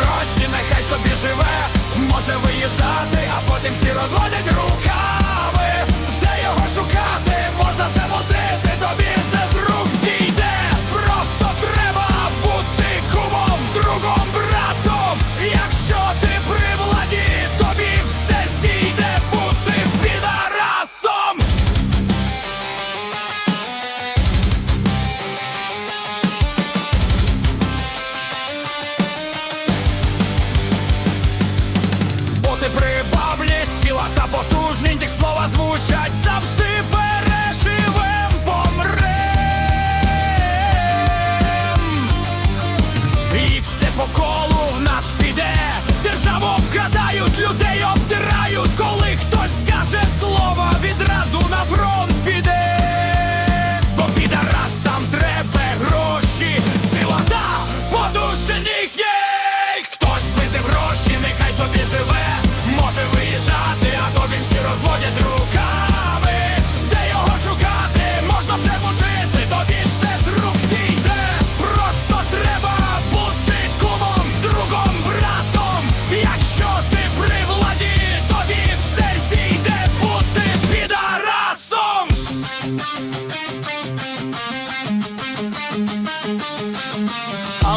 гроші, нехай собі живе, може виїжджати.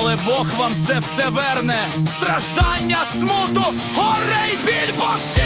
Але Бог вам це все верне. Страждання, смуту, горе й біль, бо всі